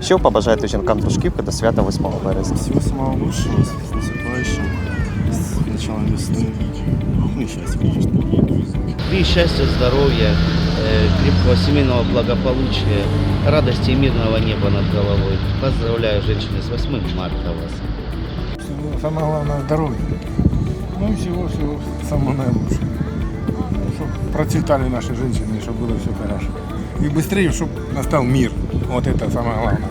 Що побажаєте жінкам дружківки до свята 8 березня? Всего самого лучшего, с наступающим, с началом весны. Ну и счастья, конечно. И счастья, здоровья, э, крепкого семейного благополучия, радости и мирного неба над головой. Поздравляю, женщины, с 8 марта вас. Всего- Самое главное здоровье. Ну и всего-всего самого наилучшего. Чтобы процветали наши женщины, чтобы было все хорошо. И быстрее, чтобы настал мир. Вот это самое главное.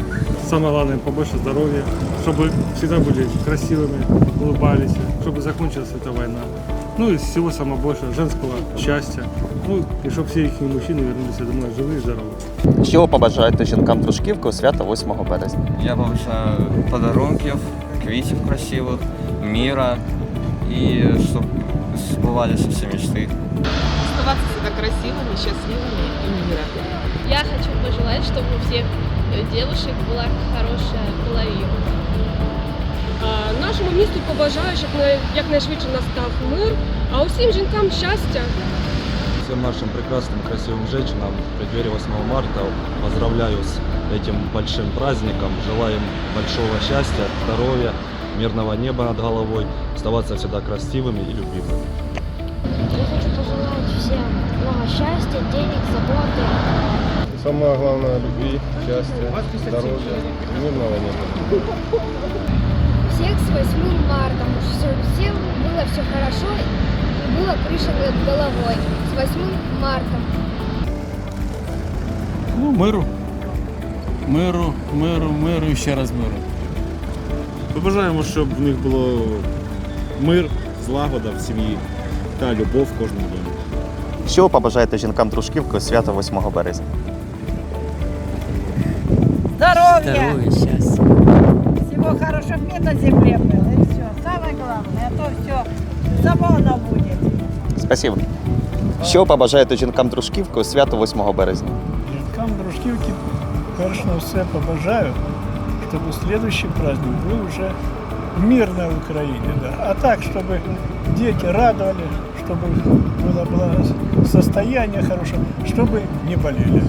Самое главное, побольше здоровья, чтобы всегда были красивыми, улыбались, чтобы закончилась эта война. Ну и всего самого больше женского счастья. Ну и чтобы все их мужчины вернулись домой живые и здоровые. Що побажаєте жінкам дружківки у свята 8 березня? Я побажаю подарунків, квітів красивих, міра і щоб збувалися всі мечти. оставаться всегда красивыми, счастливыми и мира. Я хочу пожелать, чтобы у всех э, девушек была хорошая половина. А, Нашому місту побажаю, щоб на- якнайшвидше настав мир, а усім жінкам щастя. Всем нашим прекрасным, красивым женщинам в преддверии 8 марта поздравляю с этим большим праздником. Желаем большого счастья, здоровья, мирного неба над головой, оставаться всегда красивыми и любимыми. Я хочу пожелать всем много счастья, денег, заботы. Самое главное – любви, счастья, здоровья, мирного неба. Всех с 8 марта, чтобы всем было все хорошо и была крыша над головой. С 8 марта. Ну, миру. Миру, миру, миру і ще раз миру. Побажаємо, щоб в них було мир, злагода в сім'ї та любов в кожному домі. Що побажаєте жінкам дружківки у свята 8 березня? Здоровья! счастья. Всего хорошего, мир на земле был. И все. Самое главное, а то все само оно будет. Спасибо. Що побажаєте жінкам дружківки у свято 8 березня? Жінкам дружківки, перш на все побажаю, щоб следующий праздник був уже мирно в Україні. Да. А так, щоб діти радували, щоб було благосостояние хорошее, чтобы не болели.